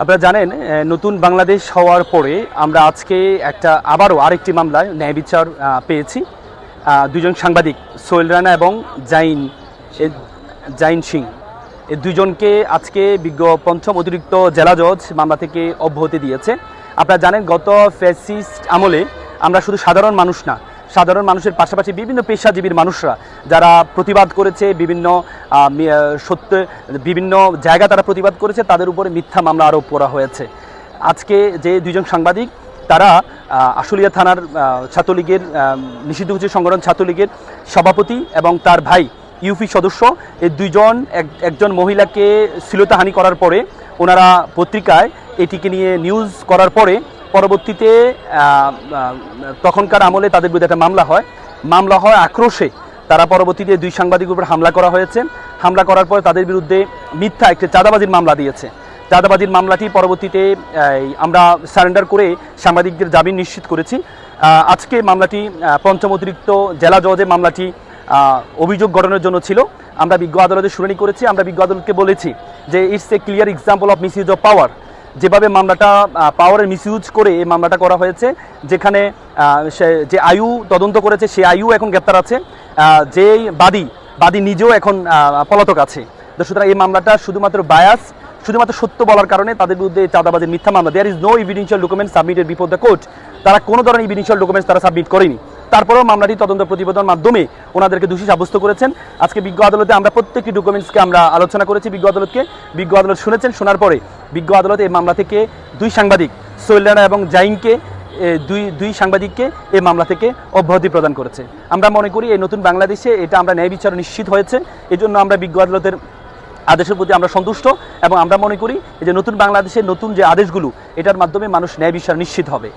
আপনারা জানেন নতুন বাংলাদেশ হওয়ার পরে আমরা আজকে একটা আবারও আরেকটি মামলায় ন্যায় বিচার পেয়েছি। দুজন সাংবাদিক সোহেল রানা এবং জাইন এ, জাইন সিং। এই দুজনকে আজকে বিজ্ঞ পঞ্চম অতিরিক্ত জেলা জজ মামলা থেকে অব্যাহতি দিয়েছে। আপনারা জানেন গত ফ্যাসিস্ট আমলে আমরা শুধু সাধারণ মানুষ না সাধারণ মানুষের পাশাপাশি বিভিন্ন পেশাজীবীর মানুষরা যারা প্রতিবাদ করেছে, বিভিন্ন সত্য, বিভিন্ন জায়গা তারা প্রতিবাদ করেছে, তাদের উপরে মিথ্যা মামলা আরোপ করা হয়েছে। আজকে যে দুজন সাংবাদিক, তারা আশুলিয়া থানার ছাত্রলীগের নিষিদ্ধ সংগঠন ছাত্রলীগের সভাপতি এবং তার ভাই, ইউপি সদস্য। এই দুইজন এক- একজন মহিলাকে শ্লীলতাহানি করার পরে, ওনারা পত্রিকায় এটিকে নিয়ে নিউজ করার পরে পরবর্তীতে তখনকার আমলে তাদের বিরুদ্ধে একটা মামলা হয়। মামলা হয় আক্রোশে। তারা পরবর্তীতে দুই সাংবাদিকের উপর হামলা করা হয়েছে। হামলা করার পর তাদের বিরুদ্ধে মিথ্যা একটি চাঁদাবাজির মামলা দিয়েছে। চাঁদাবাজির মামলাটি পরবর্তীতে আমরা সারেন্ডার করে সাংবাদিকদের জামিন নিশ্চিত করেছি। আজকে মামলাটি পঞ্চম অতিরিক্ত জেলা জজে মামলাটি অভিযোগ গঠনের জন্য ছিল। আমরা বিজ্ঞ আদালতে শুনানি করেছি। আমরা বিজ্ঞ আদালতকে বলেছি যে it's a clear example of misuse of power যেভাবে মামলাটা পাওয়ারের মিসইউজ করে এই মামলাটা করা হয়েছে, যেখানে যে আয়ু তদন্ত করেছে, সে আয়ু এখন গ্রেপ্তার আছে যেই বাদী বাদী নিজেও এখন পলাতক আছে। তো সুতরাং এই মামলাটা শুধুমাত্র বায়াস শুধুমাত্র সত্য বলার কারণে তাদের বিরুদ্ধে চাঁদাবাজির মিথ্যা মামলা there is no evidential document submitted before the court তারা কোনো ধরনের ইভিডেন্সিয়াল ডকুমেন্টস তারা সাবমিট করেনি। তারপরেও মামলাটি তদন্ত প্রতিবেদনের মাধ্যমে ওনাদেরকে দোষী সাব্যস্ত করেছেন। আজকে বিজ্ঞ আদালতে আমরা প্রত্যেকটি ডকুমেন্টসকে আমরা আলোচনা করেছি। বিজ্ঞ আদালতকে বিজ্ঞ আদালত শুনেছেন, শোনার পরে বিজ্ঞ আদালত এই মামলা থেকে দুই সাংবাদিক সোহেল রানা এবং জাইনকে দুই দুই সাংবাদিককে এই মামলা থেকে অব্যাহতি প্রদান করেছে। আমরা মনে করি এই নতুন বাংলাদেশে এটা আমরা ন্যায় বিচার নিশ্চিত হয়েছে। এই জন্য আমরা বিজ্ঞ আদালতের আদেশের প্রতি আমরা সন্তুষ্ট এবং আমরা মনে করি যে নতুন বাংলাদেশের নতুন যে আদেশগুলো, এটার মাধ্যমে মানুষ ন্যায় বিচার নিশ্চিত হবে।